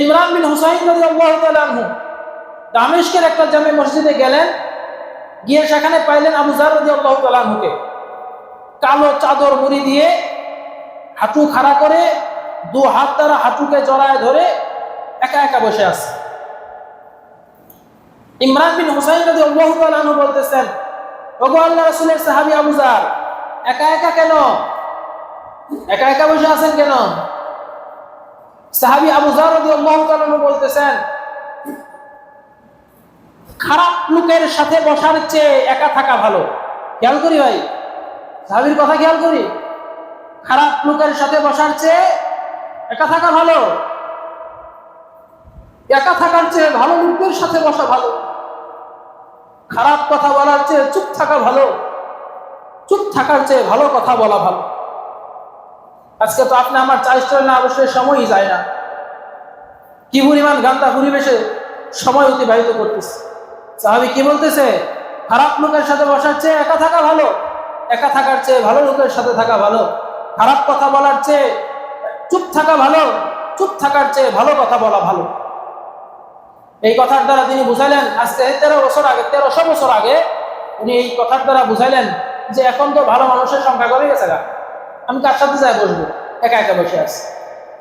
ইমরান বিন হুসাইন রাদিয়াল্লাহু তাআলা আনহু দামেশকের একটা জামে মসজিদে গেলেন, গিয়ে সেখানে পাইলেন আবু জার রাদিয়াল্লাহু তাআলা আনহুকে। কালো চাদর মুড়ি দিয়ে হাঁটু খাড়া করে দু হাত দ্বারা হাঁটুকে জড়ায় ধরে একা একা বসে আছে। ইমরান বিন হুসাইন রাদিয়াল্লাহু তাআলা আনহু বলতেছেন, ওগো আল্লাহ রাসূলের সাহাবি আবু জার একা একা কেন? একা একা বসে আছেন কেন? সাহাবী আবু জার রাদিয়াল্লাহু তাআলা বলতেছেন, খারাপ লোকের সাথে বসার চেয়ে একা থাকা ভালো। খেয়াল করি ভাই, সাহাবীর কথা খেয়াল করি? খারাপ লোকের সাথে বসার চেয়ে একা থাকা ভালো। একা থাকার চেয়ে ভালো লোকের সাথে বসা ভালো। খারাপ কথা বলার চেয়ে চুপ থাকা ভালো। চুপ থাকার চেয়ে ভালো কথা বলা ভালো। আজকে তো আপনি আমার চাইস না, অবশ্যই সময়ই যায় না। কি পরিমাণ গান্দা পরিবেশে সময় অতিবাহিত করতেছে। সাহাবি কি বলতেছে? খারাপ লোকের সাথে বসার চেয়ে একা থাকা ভালো, একা থাকার চেয়ে ভালো লোকের সাথে থাকা ভালো, খারাপ কথা বলার চেয়ে চুপ থাকা ভালো, চুপ থাকার চেয়ে ভালো কথা বলা ভালো। এই কথার দ্বারা তিনি বুঝাইলেন, আজকে তেরো বছর আগে, তেরোশো বছর আগে উনি এই কথার দ্বারা বুঝাইলেন যে এখন তো ভালো মানুষের সংখ্যা করে গেছে আমি কার সাথে যাই বসবো? একা একা বসে আছি।